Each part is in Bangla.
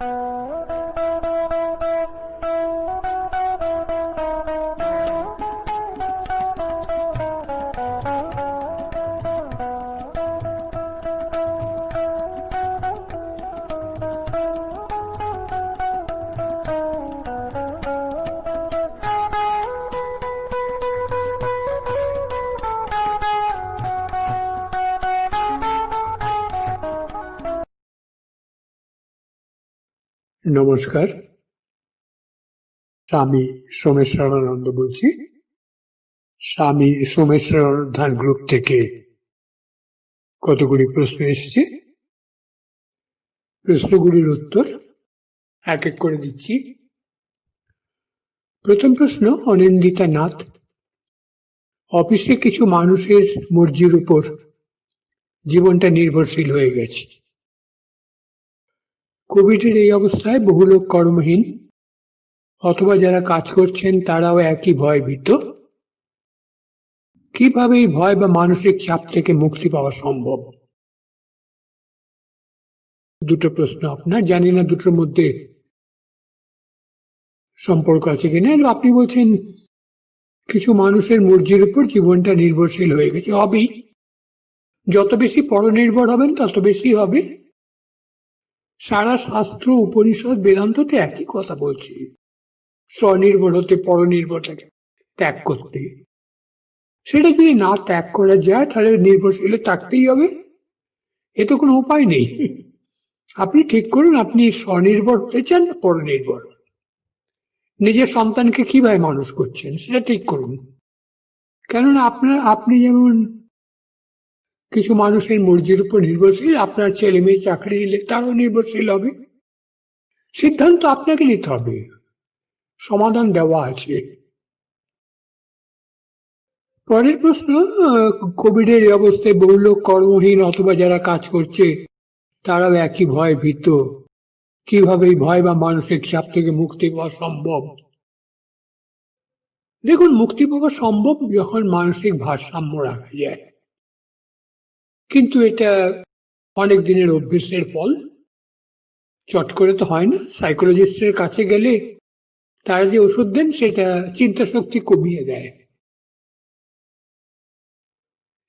Uh... নমস্কার। স্বামী সোমেশ্বরানন্দ বলছি। স্বামী সোমেশ্বরানন্দ গ্রুপ থেকে কতগুলি প্রশ্ন এসছে? প্রশ্নগুলির উত্তর এক এক করে দিচ্ছি। প্রথম প্রশ্ন, অনিন্দিতা নাথ, অফিসে কিছু মানুষের মর্জির উপর জীবনটা নির্ভরশীল হয়ে গেছে। কোভিডের এই অবস্থায় বহু লোক কর্মহীন, অথবা যারা কাজ করছেন তারাও একই ভয় ভীত কীভাবে এই ভয় বা মানসিক চাপ থেকে মুক্তি পাওয়া সম্ভব? দুটো প্রশ্ন আপনার, জানি না দুটোর মধ্যে সম্পর্ক আছে কিনা। আপনি বলছেন কিছু মানুষের মর্জির উপর জীবনটা নির্ভরশীল হয়ে গেছে। হবেই। যত বেশি পরনির্ভর হবেন, তত বেশি হবে। সারা শাস্ত্র উপনিষদ বেদান্ততে একই কথা বলছি। স্বনির্ভর হতে পরনির্ভর থেকে ত্যাগ করতে। সেটা যদি না ত্যাগ করা যায়, তাহলে নির্ভরশীল থাকতেই হবে। এ তো কোনো উপায় নেই। আপনি ঠিক করুন, আপনি স্বনির্ভর হতে চান না পরনির্ভর। নিজের সন্তানকে কীভাবে মানুষ করছেন, সেটা ঠিক করুন। কেননা আপনার, আপনি যেমন কিছু মানুষের মর্জির উপর নির্ভরশীল, আপনার ছেলে মেয়ে চাকরি দিলে তারও নির্ভরশীল হবে। সিদ্ধান্ত আপনাকে নিতে হবে। সমাধান দেওয়া আছে। পরের প্রশ্ন, কোভিডের এই অবস্থায় বহু লোক কর্মহীন অথবা যারা কাজ করছে, তারাও একই ভয় ভীত। কীভাবে এই ভয় বা মানসিক চাপ থেকে মুক্তি পাওয়া সম্ভব? দেখুন, মুক্তি পাওয়া সম্ভব যখন মানসিক ভারসাম্য রাখা যায়। কিন্তু এটা অনেক দিনের অভ্যেসের ফল। চট করে তো হয় না। সাইকোলজিস্টের কাছে গেলে তারা যে ওষুধ দেন, সেটা চিন্তা শক্তি কমিয়ে দেয়।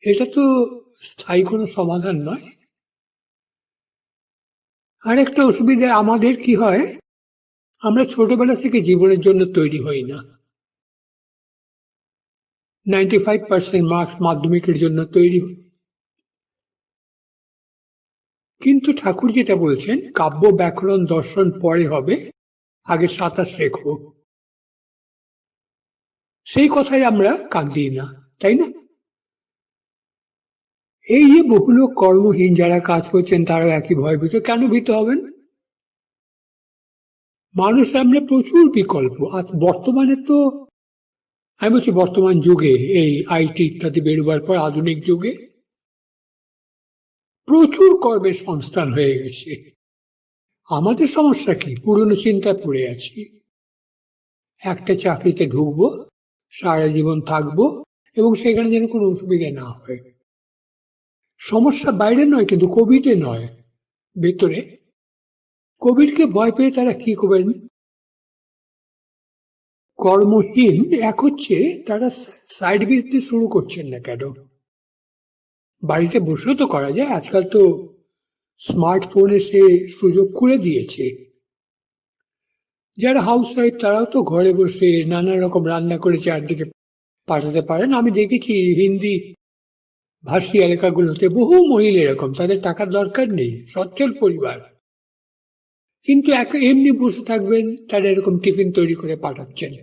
এটা তো স্থায়ী কোনো সমাধান নয়। আরেকটা অসুবিধা, আমাদের কি হয়, আমরা ছোটবেলা থেকে জীবনের জন্য তৈরি হই না। নাইনটি ফাইভ পার্সেন্ট মার্কস মাধ্যমিকের জন্য তৈরি হই। কিন্তু ঠাকুর যেটা বলছেন, কাব্য ব্যাকরণ দর্শন পরে হবে, আগে সাঁতার শেখো সেই কথাই আমরা কাক দিই না, তাই না? এই যে বহু লোক কর্মহীন যারা কাজ করছেন, তারাও একই ভয় ভীত কেন ভীত হবেন? মানুষ সামনে প্রচুর বিকল্প, আজ বর্তমানে তো, আমি বলছি বর্তমান যুগে, এই আইটি ইত্যাদি বেরোবার পর আধুনিক যুগে প্রচুর কর্মের সংস্থান হয়ে গেছে। আমাদের সমস্যা কি? পুরনো চিন্তায় পড়ে আছি। একটা চাকরিতে ঢুকবো, সারা জীবন থাকব এবং সেখানে যেন কোনো অসুবিধা না হয়। সমস্যা বাইরে নয়, কিন্তু কোভিডে নয়। ভেতরে? কোভিডকে ভয় পেয়ে তারা কি করবেন? কর্মহীন এক হচ্ছে তারা সাইড বিজনেস শুরু করছেন না কেন? বাড়িতে বসেও তো করা যায়। আজকাল তো স্মার্টফোন এসে সুযোগ করে দিয়েছে। যারা হাউস ওয়াইফ তারাও তো ঘরে বসে নানা রকম রান্না করে চারদিকে পাঠাতে পারেন। আমি দেখেছি হিন্দি ভাষী এলাকাগুলোতে বহু মহিলা এরকম, তাদের টাকার দরকার নেই, সচ্ছল পরিবার। কিন্তু এক এমনি বসে থাকবেন, তারা এরকম টিফিন তৈরি করে পাঠাচ্ছেন।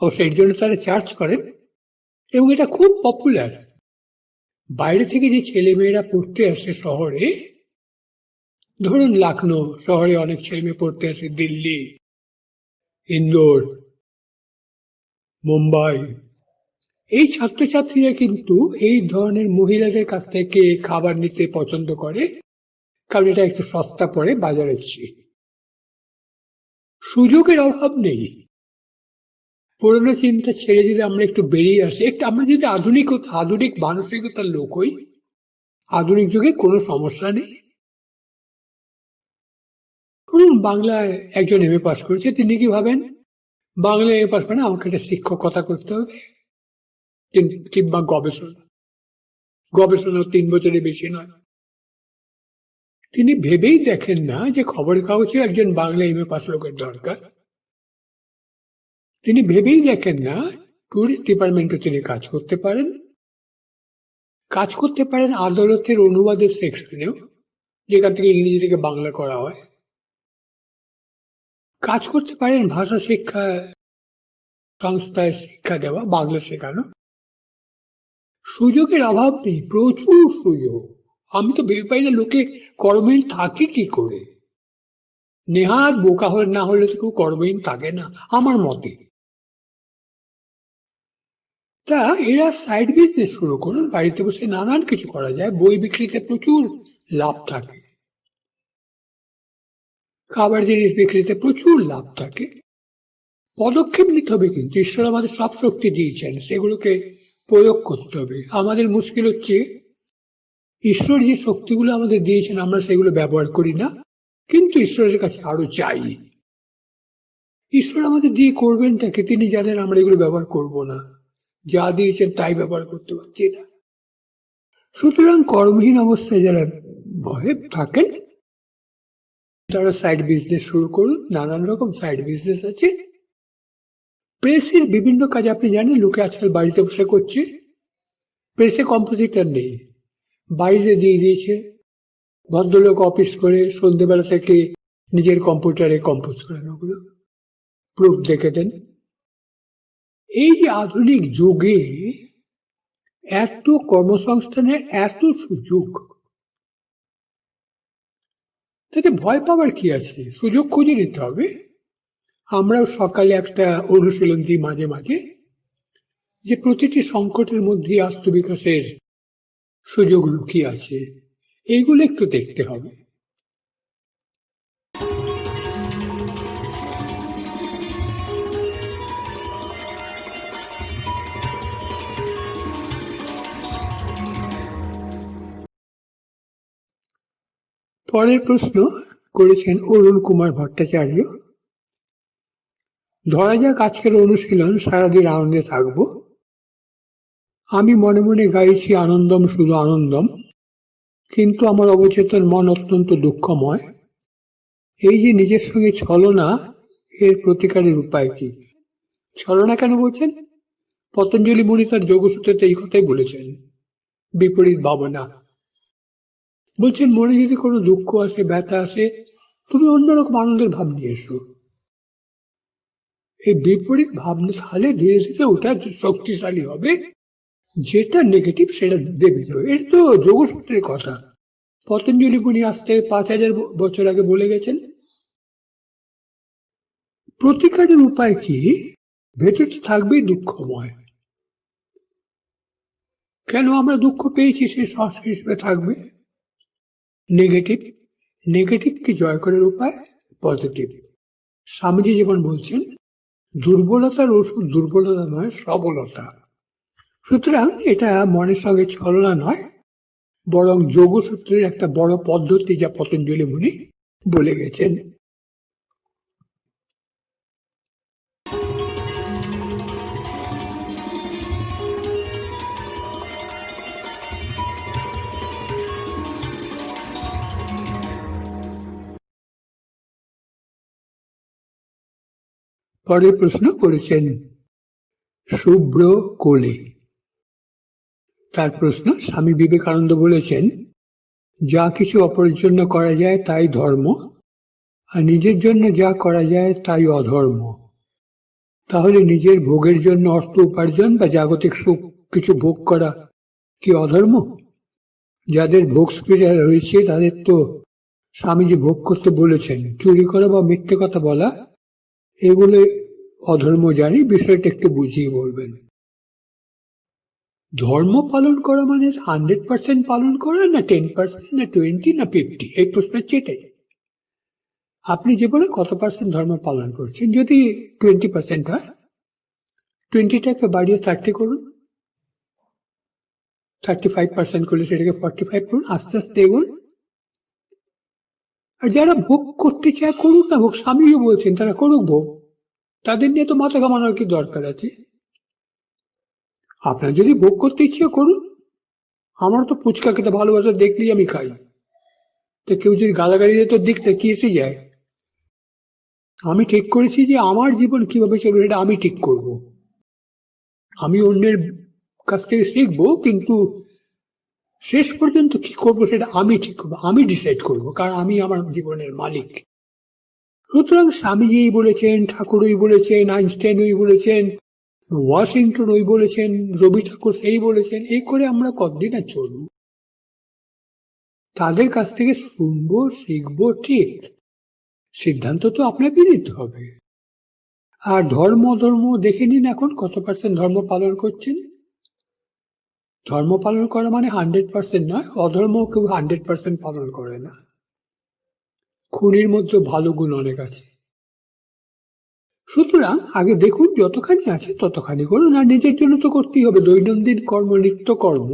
ও সেই জন্য তারা চার্জ করেন। এবং এটা খুব পপুলার বাইরে থেকে যে ছেলে মেয়েরা পড়তে আসে শহরে, ধরুন লাখনৌ শহরে অনেক ছেলে মেয়ে পড়তে আসে, দিল্লি, ইন্দোর, মুম্বাই। এই ছাত্রছাত্রীরা কিন্তু এই ধরনের মহিলাদের কাছ থেকে খাবার নিতে পছন্দ করে, কারণ এটা একটু সস্তা পড়ে বাজারের চেয়ে। সুযোগের অভাব নেই। পুরোনো চিন্তা ছেড়ে যদি আমরা একটু বেরিয়ে আসি। একটু আমরা যদি আধুনিক আধুনিক মানসিকতার লোক হই, আধুনিক যুগে কোনো সমস্যা নেই। বাংলায় একজন এম এ পাস করেছে, তিনি কি ভাবেন? বাংলা এম এ পাস মানে আমাকে একটা শিক্ষকতা করতে হবে। কিংবা গবেষণা গবেষণা তিন বছরের বেশি নয়। তিনি ভেবেই দেখেন না যে খবরের কাগজে একজন বাংলা এম এ পাস লোকের দরকার। তিনি ভেবেই দেখেন না টুরিস্ট ডিপার্টমেন্টে তিনি কাজ করতে পারেন। কাজ করতে পারেন আদালতের অনুবাদের সেকশনেও যেখান থেকে ইংরেজি থেকে বাংলা করা হয়। কাজ করতে পারেন ভাষা শিক্ষা সংস্থায় শিক্ষা দেওয়া, বাংলা শেখানো। সুযোগের অভাব নেই, প্রচুর সুযোগ। আমি তো ভেবে পাই না লোকে কর্মহীন থাকে কি করে। নেহাত বোকা হলে না হলে তো কেউ কর্মহীন থাকে না, আমার মতে। তা এরা সাইড বিজনেস শুরু করুন, বাড়িতে বসে নানান কিছু করা যায়, বই বিক্রিতে প্রচুর লাভ থাকে। খাবার জিনিস বিক্রিতে প্রচুর লাভ থাকে। পদক্ষেপ নিতে হবে কিন্তু, ঈশ্বর আমাদের সব শক্তি দিয়েছেন, সেগুলোকে প্রয়োগ করতে হবে। আমাদের মুশকিল হচ্ছে, ঈশ্বর যে শক্তিগুলো আমাদের দিয়েছেন, আমরা সেগুলো ব্যবহার করি না, কিন্তু ঈশ্বরের কাছে আরও চাই। ঈশ্বর আমাদের দিয়ে করবেন তাকে তিনি জানেন আমরা এগুলো ব্যবহার করব না। যা দিয়েছেন তাই ব্যবহার করতে পারছি না। সুতরাং কর্মহীন অবস্থায় যারা ভয়ে থাকেন, তারা সাইড বিজনেস শুরু করুন, নানান রকম সাইড বিজনেস আছে। প্রেসের বিভিন্ন কাজ আপনি জানেন, লোকে আজকাল বাড়িতে বসে করছে। প্রেসে কম্পোজিটার নেই। বাড়িতে দিয়ে দিয়েছে। ভদ্রলোক অফিস করে সন্ধ্যেবেলা থেকে নিজের কম্পিউটারে কম্পোজ করেন, ওগুলো প্রুফ দেখে দেন। এই যে আধুনিক যুগে এত কর্মসংস্থানের এত সুযোগ, তাতে ভয় পাওয়ার কি আছে? সুযোগ খুঁজে নিতে হবে। আমরাও সকালে একটা অনুশীলন দিই মাঝে মাঝে, যে প্রতিটি সংকটের মধ্যে আত্মবিকাশের সুযোগ লুকিয়ে আছে এইগুলো একটু দেখতে হবে। পরের প্রশ্ন করেছেন অরুণ কুমার ভট্টাচার্য। ধরা যাক আজকের অনুশীলন সারাদিন আনন্দে থাকব। আমি মনে মনে গাইছি আনন্দম শুধু আনন্দম, কিন্তু আমার অবচেতন মন অত্যন্ত দুঃখময়। এই যে নিজের সঙ্গে ছলনা, এর প্রতিকারের উপায় কি? ছলনা কেন বলছেন? পতঞ্জলি মুনি তার যোগসূত্রতে এই কথাই বলেছেন। বিপরীত ভাবনা। বলছেন, মনে যদি কোনো দুঃখ আসে, ব্যথা আসে, তুমি অন্যরকম আনন্দের ভাব নিয়ে এসো। এই বিপরীত ভাবনা তাহলে ধীরে ধীরে ওটা শক্তিশালী হবে, যেটা নেগেটিভ সেটা দেবে এটা তো যোগসূত্রের কথা। পতঞ্জলি মুনি আজ থেকে পাঁচ হাজার বছর আগে বলে গেছেন, প্রতিকারের উপায় কি? ভেতরটা থাকবেই দুঃখময়। কেন আমরা দুঃখ পেয়েছি সেই সংস্কৃতি থাকবে? নেগেটিভ নেগেটিভকে জয় করার উপায়? পজিটিভ স্বামীজি যেমন বলছেন দুর্বলতার ওষুধ দুর্বলতা নয়, সবলতা। সুতরাং এটা মনের সঙ্গে ছলনা নয়, বরং যোগসূত্রের একটা বড় পদ্ধতি যা পতঞ্জলি মুনি বলে গেছেন। পরের প্রশ্ন করেছেন, শুভ্র কোলে। তার প্রশ্ন স্বামী বিবেকানন্দ বলেছেন, যা কিছু অপরের জন্য করা যায় তাই ধর্ম, আর নিজের জন্য যা করা যায় তাই অধর্ম। তাহলে নিজের ভোগের জন্য অর্থ উপার্জন বা জাগতিক সুখ কিছু ভোগ করা কি অধর্ম? যাদের ভোগ রয়েছে তাদের তো স্বামীজি ভোগ করতে বলেছেন। চুরি করা বা মিথ্যে কথা বলা এগুলো অধর্ম জানি বিষয়টা একটু বুঝিয়ে বলবেন। ধর্ম পালন করা মানে হান্ড্রেড পার্সেন্ট পালন করা না টেন পার্সেন্ট না টোয়েন্টি না ফিফটি এই প্রশ্ন হচ্ছে এটাই আপনি জীবনে কত পার্সেন্ট ধর্ম পালন করছেন, যদি টোয়েন্টি পার্সেন্ট হয় টোয়েন্টিটাকে বাড়িয়ে থার্টি করুন। থার্টি ফাইভ পার্সেন্ট করলে সেটাকে ফর্টি ফাইভ করুন। আস্তে আস্তে এগুন আর যারা ভোগ করতে চায় করুক না ভোগ, স্বামীও বলছেন তারা করুক ভোগ। তাদের নিয়ে তো মাথা ঘামানোর কি দরকার আছে? আপনার যদি ভোগ করতে ইচ্ছে করুন, আমার তো ফুচকা খেতে ভালোবাসা দেখলেই আমি খাই। তো কেউ যদি গালাগালি তো দেখতে কি এসে যায়? আমি ঠিক করেছি যে আমার জীবন কীভাবে চলবে সেটা আমি ঠিক করব। আমি অন্যের কাছ থেকে শিখব, কিন্তু শেষ পর্যন্ত কি করব সেটা আমি ঠিক করব, আমি ডিসাইড করব, কারণ আমি আমার জীবনের মালিক। সুতরাং স্বামীজি বলেছেন ঠাকুর ওই বলেছেন আইনস্টাইন ওই বলেছেন ওয়াশিংটন ওই বলেছেন, রবি ঠাকুর সেই বলেছেন, এই করে আমরা কতদিন আর চলবো? তাদের কাছ থেকে শুনব, শিখব, ঠিক। সিদ্ধান্ত তো আপনাকে নিতে হবে। আর ধর্ম ধর্ম দেখে নিন এখন কত পার্সেন্ট ধর্ম পালন করছেন। ধর্ম পালন করা মানে হান্ড্রেড পার্সেন্ট নয় অধর্ম কেউ হান্ড্রেড পার্সেন্ট পালন করে না। খুনির মধ্যে ভালো গুণ অনেক আছে। সুতরাং আগে দেখুন যতখানি আছে ততখানি করুন, আর নিজের জন্য তো করতেই হবে। দৈনন্দিন কর্ম নিত্য কর্ম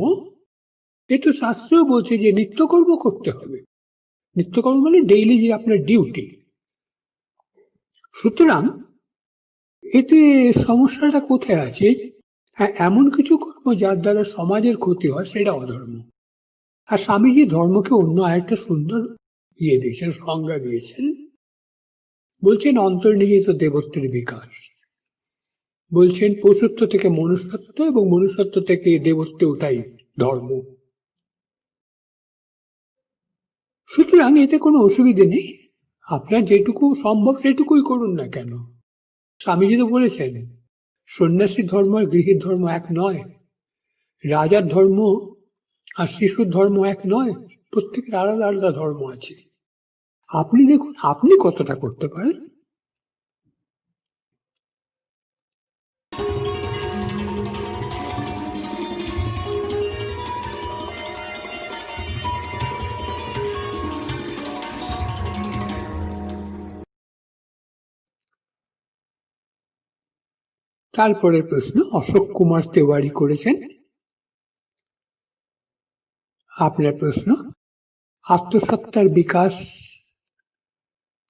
এ তো শাস্ত্রও বলছে যে নিত্যকর্ম করতে হবে। নিত্যকর্ম মানে ডেইলি যে আপনার ডিউটি সুতরাং এতে সমস্যাটা কোথায় আছে? হ্যাঁ এমন কিছু যার দ্বারা সমাজের ক্ষতি হয় সেটা অধর্ম। আর স্বামীজি ধর্মকে অন্য আরেকটা সুন্দর ইয়ে দিয়েছেন, সংজ্ঞা দিয়েছেন। বলছেন অন্তর্নিহিত দেবত্বের বিকাশ। বলছেন পশুত্ব থেকে মনুষ্যত্ব এবং মনুষ্যত্ব থেকে দেবত্ব ওটাই ধর্ম। সুতরাং এতে কোনো অসুবিধে নেই। আপনার যেটুকু সম্ভব সেটুকুই করুন না কেন? স্বামীজি তো বলেছেন, সন্ন্যাসী ধর্ম আর গৃহীর ধর্ম এক নয়। রাজার ধর্ম আর শিশুর ধর্ম এক নয়, প্রত্যেকের আলাদা আলাদা ধর্ম আছে। আপনি দেখুন, আপনি কতটা করতে পারেন? তারপরে প্রশ্ন, অশোক কুমার তেওয়ারি করেছেন আপনার প্রশ্ন। আত্মসত্তার বিকাশ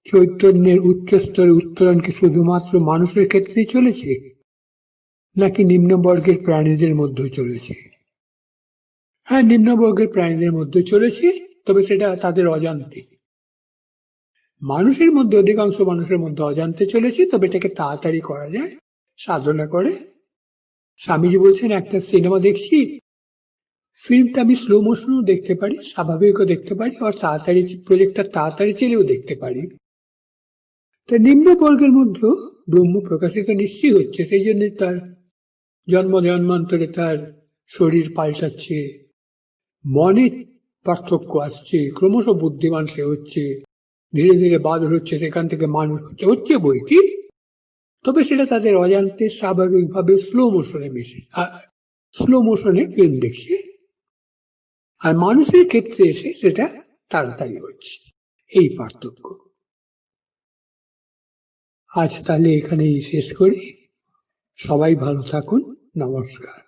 চৈতন্যের উচ্চ স্তরে উত্তরণ কি শুধুমাত্র মানুষের ক্ষেত্রেই চলেছে, নাকি নিম্নবর্গের প্রাণীদের মধ্যেও চলেছে? হ্যাঁ নিম্নবর্গের প্রাণীদের মধ্যে চলেছে, তবে সেটা তাদের অজান্তে। মানুষের মধ্যে, অধিকাংশ মানুষের মধ্যে অজান্তে চলেছে, তবে এটাকে তাড়াতাড়ি করা যায়, সাধনা করে। স্বামীজি বলছেন, একটা সিনেমা দেখছি ফিল্মটা আমি স্লো মোশনও দেখতে পারি, স্বাভাবিকও দেখতে পারি, আর তাড়াতাড়ি প্রজেক্টটা তাড়াতাড়ি চেলেও দেখতে পারি। তা নিম্ন বর্গের মধ্যেও ব্রহ্ম প্রকাশিত নিশ্চয়ই হচ্ছে, সেই জন্য তার জন্ম জন্মান্তরে তার শরীর পাল্টাচ্ছে, মনে পার্থক্য আসছে, ক্রমশ বুদ্ধিমান সে হচ্ছে, ধীরে ধীরে বাদর হচ্ছে, সেখান থেকে মানুষ হচ্ছে হচ্ছে বই কি? তবে সেটা তাদের অজান্তে স্বাভাবিকভাবে স্লো মোশনে মিশে স্লো মোশনে ফিল্ম দেখছে। আর মানুষের ক্ষেত্রে এসে সেটা তাড়াতাড়ি হচ্ছে। এই পার্থক্য। আজ তাহলে এখানেই শেষ করি। সবাই ভালো থাকুন। নমস্কার।